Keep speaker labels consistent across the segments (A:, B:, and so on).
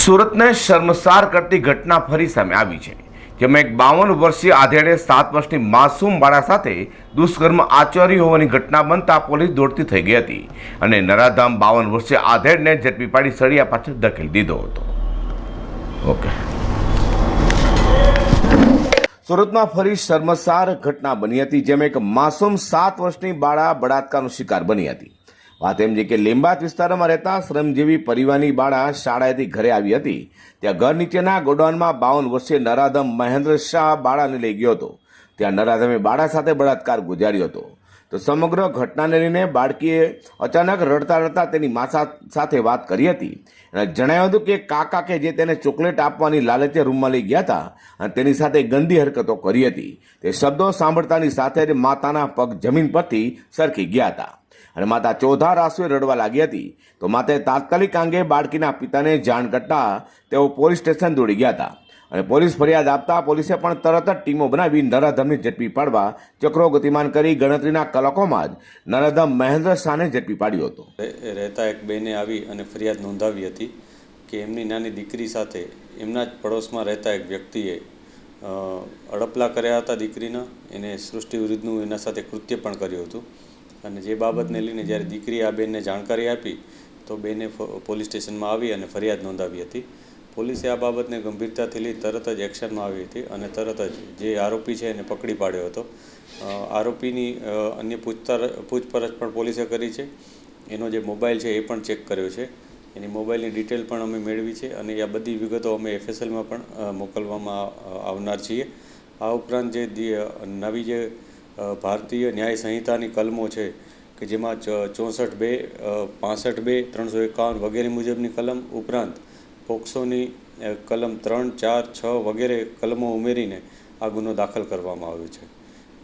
A: સુરતને શર્મસાર કરતી ઘટના ફરી સામે આવી છે, જેમાં એક બાવન વર્ષીય આધેડે સાત વર્ષની માસૂમ બાળા સાથે દુષ્કર્મ આચર્યું હોવાની ઘટના બનતા પોલીસ દોડતી થઈ ગઈ હતી અને નરાધામ બાવન વર્ષીય આધેડને ઝડપી પાડી સળિયા પાછળ ધકેલી દીધો હતો. ઓકે. સુરતમાં ફરી શર્મસાર ઘટના બની હતી, જેમાં એક માસૂમ સાત વર્ષની બાળા બળાત્કારનો શિકાર બની હતી. વાત એમ છે કે લીંબાત વિસ્તારમાં રહેતા શ્રમજીવી પરિવારની બાળા શાળાએથી ઘરે આવી હતી. ત્યાં ઘર નીચેના ગોડાઉનમાં બાવન વર્ષીય નરાધમ મહેન્દ્ર શાહ બાળાને લઈ ગયો હતો. ત્યાં નરાધમે બાળા સાથે બળાત્કાર ગુજાર્યો હતો. તો સમગ્ર ઘટનાને લઈને બાળકીએ અચાનક રડતા રડતા તેની મા સાથે વાત કરી હતી. અને જણાવ્યું હતું કે કાકા કે જે તેને ચોકલેટ આપવાની લાલચે રૂમમાં લઈ ગયા હતા અને તેની સાથે ગંદી હરકતો કરી હતી. તે શબ્દો સાંભળતાની સાથે જ માતાના પગ જમીન પરથી સરકી ગયા હતા. અને માતા ચોધા રાસુએ રડવા લાગી હતી. તો માતાએ તાત્કાલિક અંગે બાળકીના પિતાને જાણ કરતા તેઓ પોલીસ સ્ટેશન દોડી ગયા હતા. અને પોલીસ ફરિયાદ આપતા પોલીસે પણ તરત જ ટીમો બનાવી નરાધમને ઝડપી પાડવા ચક્રો ગતિમાન કરી ગણતરીના કલાકોમાં જ નરાધમ મહેન્દ્ર શાહને ઝડપી પાડ્યો હતો.
B: રહે- રહેતા એક બેને આવી અને ફરિયાદ નોંધાવી હતી કે એમની નાની દીકરી સાથે એમના જ પડોશમાં રહેતા એક વ્યક્તિએ અડપલા કર્યા હતા દીકરીના. એને સૃષ્ટિ વિરુદ્ધનું એના સાથે કૃત્ય પણ કર્યું હતું. અને જે બાબતને લઈને જ્યારે દીકરીએ આ બેનને જાણકારી આપી, તો બેને પોલીસ સ્ટેશનમાં આવી અને ફરિયાદ નોંધાવી હતી. પોલીસે આ બાબતને ગંભીરતાથી લઈ તરત જ એક્શનમાં આવી હતી અને તરત જ જે આરોપી છે એને પકડી પાડ્યો હતો. આરોપીની અન્ય પૂછતર, પૂછપરછ પણ પોલીસે કરી છે. એનો જે મોબાઈલ છે એ પણ ચેક કર્યો છે. એની મોબાઈલની ડિટેલ પણ અમે મેળવી છે અને આ બધી વિગતો અમે એફએસએલમાં પણ મોકલવામાં આવનાર છીએ. આ ઉપરાંત જે નવી જે ભારતીય ન્યાય સંહિતાની કલમો છે કે જેમાં ચોસઠ બે પાસઠ બે, ત્રણસો એકાવન વગેરે મુજબની કલમ ઉપરાંત પોક્સોની કલમ ત્રણ, ચાર, છ વગેરે કલમો ઉમેરીને આ ગુનો દાખલ કરવામાં આવ્યો છે.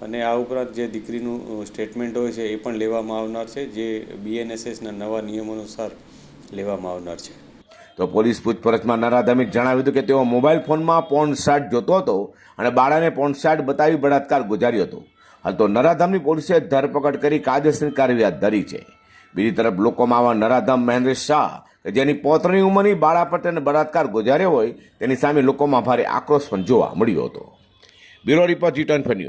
B: અને આ ઉપરાંત જે દીકરીનું સ્ટેટમેન્ટ હોય છે એ પણ લેવામાં આવનાર છે, જે બીએનએસએસના નવા નિયમો અનુસાર લેવામાં આવનાર છે.
A: તો પોલીસ પૂછપરછમાં નરાધમે જણાવ્યું હતું કે તેઓ મોબાઈલ ફોનમાં પોર્ન સાઇટ જોતો હતો અને બાળાને પોર્ન સાઇટ બતાવી બળાત્કાર ગુજાર્યો હતો. હાલ તો નરાધમની પોલીસે ધરપકડ કરી કાયદેસરની કાર્યવાહી ધરી છે. બીજી તરફ લોકોમાં આવા નરાધામ મહેન્દ્ર શાહ, કે જેની પોતની ઉંમરની બાળા પર તેને બળાત્કાર ગુજાર્યો હોય, તેની સામે લોકોમાં ભારે આક્રોશ પણ જોવા મળ્યો હતો. Bureau report G twenty